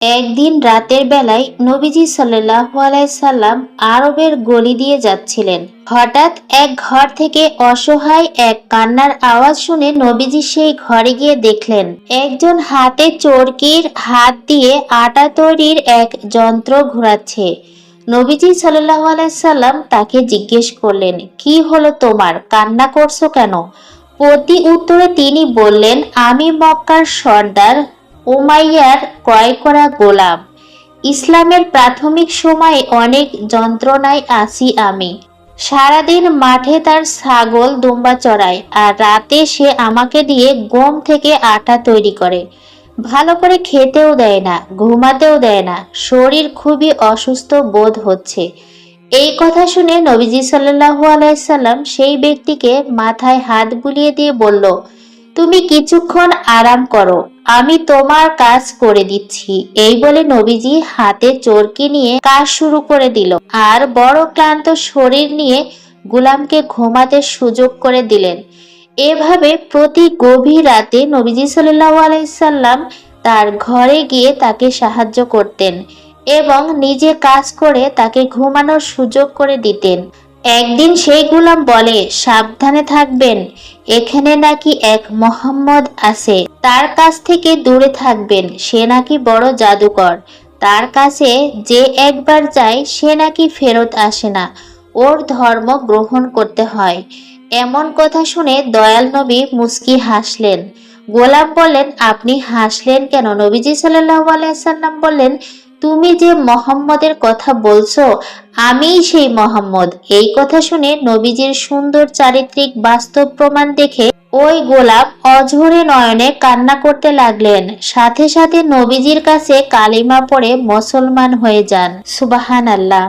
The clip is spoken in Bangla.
একদিন রাতের বেলায় নবীজি সাল্লাহ সাল্লাম আরবের গলি দিয়ে যাচ্ছিলেন। হঠাৎ এক ঘর থেকে অসহায় এক কান্নার আওয়াজ শুনে নবীজি সেই ঘরে গিয়ে দেখলেন, একজন হাতে চরকির হাত দিয়ে আটা তৈরির এক যন্ত্র ঘোরাচ্ছে। নবীজি সাল্লাহ সাল্লাম তাকে জিজ্ঞেস করলেন, কি হলো তোমার? কান্না করছ কেন? প্রতি উত্তরে তিনি বললেন, আমি মক্কার সর্দার উমাইয়ার ক্রয় করা গোলাম। ইসলামের প্রাথমিক সময়ে অনেক যন্ত্রণায় আছি আমি। সারাদিন মাঠে তার ছাগল দুম্বা চড়ায় আর রাতে সে আমাকে দিয়ে গম থেকে আটা তৈরি করে। ভালো করে খেতেও দেয় না, ঘুমাতেও দেয় না, শরীর খুবই অসুস্থ বোধ হচ্ছে। এই কথা শুনে নবীজি সাল্লাহু আলাইসাল্লাম সেই ব্যক্তিকে মাথায় হাত বুলিয়ে দিয়ে বলল তুমি কিছুক্ষণ আরাম করো, আমি তোমার কাজ করে দিচ্ছি। এই বলে নবীজি হাতে চরকি নিয়ে কাজ শুরু করে দিল। আর বড় ক্লান্ত শরীর নিয়ে গুলামকে ঘুমাতে সুযোগ করে দিলেন। এভাবে প্রতি গভীর রাতে নবীজি সাল্লাহ আলাইসাল্লাম তার ঘরে গিয়ে তাকে সাহায্য করতেন এবং নিজে কাজ করে তাকে ঘুমানোর সুযোগ করে দিতেন। একদিন সেই গুলাম বলে, সাবধানে থাকবেন, এখানে নাকি এক মোহাম্মদ আছে। তার কাছ থেকে দূরে থাকবেন, সে নাকি বড় জাদুকর। তার কাছে যে একবার যায়, সে নাকি ফেরত আসে না। ওর ধর্ম গ্রহণ করতে হয়। এমন কথা শুনে দয়াল নবী মুস্কি হাসলেন। গোলাপ বলেন আপনি হাসলেন কেন? নবীজি সাল্লাহ আলাইসাল্লাম বললেন তুমি যে মোহাম্মদের কথা বলছো, আমিই সেই মোহাম্মদ। এই কথা শুনে নবীজির সুন্দর চারিত্রিক বাস্তব প্রমাণ দেখে ওই গোলাপ অঝরে নয়নে কান্না করতে লাগলেন। সাথে সাথে নবীজির কাছে কালিমা পড়ে মুসলমান হয়ে যান। সুবাহান আল্লাহ